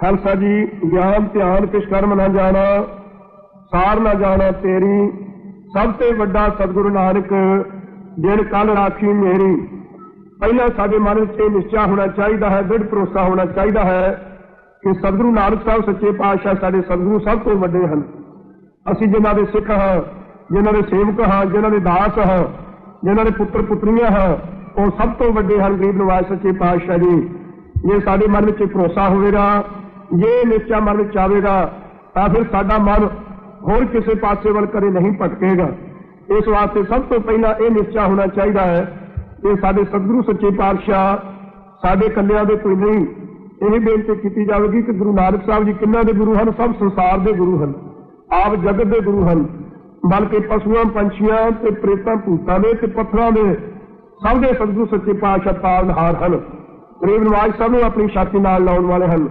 ਖਾਲਸਾ ਜੀ, ਗਿਆਨ, ਧਿਆਨ ਕਿਛ ਕਰਮ ਨਾ ਜਾਣਾ, ਸਾਰ ਨਾ ਜਾਣਾ ਤੇਰੀ, ਸਭ ਤੋਂ ਵੱਡਾ ਸਤਿਗੁਰੂ ਨਾਨਕ, ਜਿਨ ਕੱਲ ਰਾਖੀ ਮੇਰੀ। ਪਹਿਲਾਂ ਸਾਡੇ ਮਨ ਵਿੱਚ ਇਹ ਨਿਸ਼ਚਾ ਹੋਣਾ ਚਾਹੀਦਾ ਹੈ, ਦ੍ਰਿੜ ਭਰੋਸਾ ਹੋਣਾ ਚਾਹੀਦਾ ਹੈ ਕਿ ਸਤਿਗੁਰੂ ਨਾਨਕ ਸਾਹਿਬ, ਸੱਚੇ ਪਾਤਸ਼ਾਹ ਸਾਡੇ ਸਤਿਗੁਰੂ ਸਭ ਤੋਂ ਵੱਡੇ ਹਨ। ਅਸੀਂ ਜਿਨ੍ਹਾਂ ਦੇ ਸਿੱਖ ਹਾਂ, ਜਿਨ੍ਹਾਂ ਦੇ ਸੇਵਕ ਹਾਂ, ਜਿਨ੍ਹਾਂ ਦੇ ਦਾਸ ਹਾਂ, ਜਿਨ੍ਹਾਂ ਦੇ ਪੁੱਤਰ ਪੁੱਤਰੀਆਂ ਹਾਂ, ਉਹ ਸਭ ਤੋਂ ਵੱਡੇ ਹਨ ਗਰੀਬ ਨਿਵਾਸ ਸੱਚੇ ਪਾਤਸ਼ਾਹ ਜੀ। ਜੇ ਸਾਡੇ ਮਨ ਵਿੱਚ ਭਰੋਸਾ ਹੋਵੇਗਾ ਜੇ ਨਿਸ਼ਚਾ ਮਨ ਵਿੱਚ ਆਵੇਗਾ, ਤਾਂ ਫਿਰ ਸਾਡਾ ਮਨ ਹੋਰ ਕਿਸੇ ਪਾਸੇ ਵੱਲ ਕਦੇ ਨਹੀਂ ਭਟਕੇਗਾ। ਇਸ ਵਾਸਤੇ ਸਭ ਤੋਂ ਪਹਿਲਾਂ ਇਹ ਨਿਸ਼ਚਾ ਹੋਣਾ ਚਾਹੀਦਾ ਹੈ ਕਿ ਸਾਡੇ ਸਤਿਗੁਰੂ, ਸੱਚੇ ਪਾਤਸ਼ਾਹ, ਸਾਡੇ ਕੱਲਿਆਂ ਦੇ ਕੋਈ ਨਹੀਂ। ਇਹ ਬੇਨਤੀ ਕੀਤੀ ਜਾਵੇਗੀ ਕਿ ਗੁਰੂ ਨਾਨਕ ਸਾਹਿਬ ਜੀ ਕਿੰਨਾ ਦੇ ਗੁਰੂ ਹਨ? ਸਭ ਸੰਸਾਰ ਦੇ ਗੁਰੂ ਹਨ। ਆਪ ਜਗਤ ਦੇ ਗੁਰੂ ਹਨ। ਬਲਕਿ ਪਸ਼ੂਆਂ, ਪੰਛੀਆਂ ਤੇ ਪ੍ਰੇਤਾਂ, ਭੂਤਾਂ ਦੇ ਤੇ ਪੱਥਰਾਂ ਦੇ ਸਭ ਦੇ ਸਤਿਗੁਰੂ, ਸੱਚੇ ਪਾਤਸ਼ਾਹ ਪਾਲਨਹਾਰ ਹਨ। ਗਰੀਬ ਨਵਾਜ ਸਭ ਨੂੰ ਆਪਣੀ ਛਾਤੀ ਨਾਲ ਲਾਉਣ ਵਾਲੇ ਹਨ।